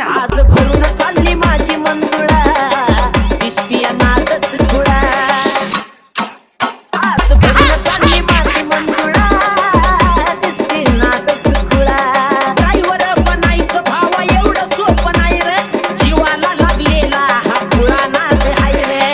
आज भरून चालली माझी मंजुळा. दिसतीया नादच खुळा आज भरून चालली माझी मंजुळा. दिसते नादच खुळा ड्रायव्हर बनायचं भावा एवढं सोपं रे. जीवाला लागलेला हा खुळा नाद आहे रे.